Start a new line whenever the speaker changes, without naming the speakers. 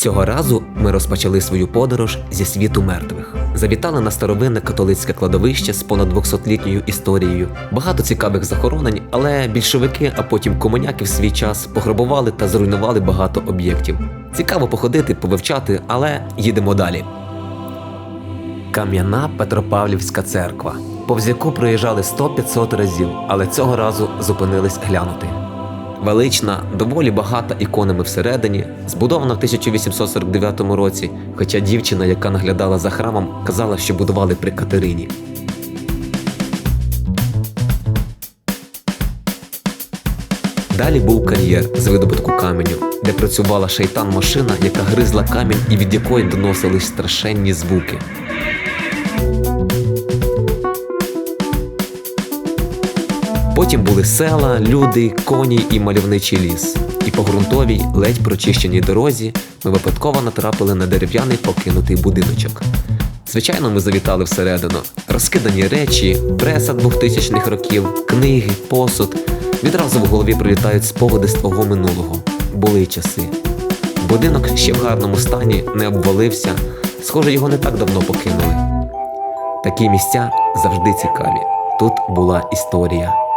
Цього разу ми розпочали свою подорож зі світу мертвих. Завітали на старовинне католицьке кладовище з понад 200-літньою історією. Багато цікавих захоронень, але більшовики, а потім комуняки в свій час пограбували та зруйнували багато об'єктів. Цікаво походити, повивчати, але їдемо далі. Кам'яна Петропавлівська церква, повз яку проїжджали 100-500 разів, але цього разу зупинились глянути. Велична, доволі багата іконами всередині, збудована в 1849 році, хоча дівчина, яка наглядала за храмом, казала, що будували при Катерині. Далі був кар'єр з видобутку каменю, де працювала шайтан-машина, яка гризла камінь і від якої доносились страшенні звуки. Потім були села, люди, коні і мальовничий ліс. І по ґрунтовій, ледь прочищеній дорозі ми випадково натрапили на дерев'яний покинутий будиночок. Звичайно, ми завітали всередину. Розкидані речі, преса 2000-х років, книги, посуд. Відразу в голові прилітають спогади з твого минулого. Були часи. Будинок ще в гарному стані не обвалився. Схоже, його не так давно покинули. Такі місця завжди цікаві. Тут була історія.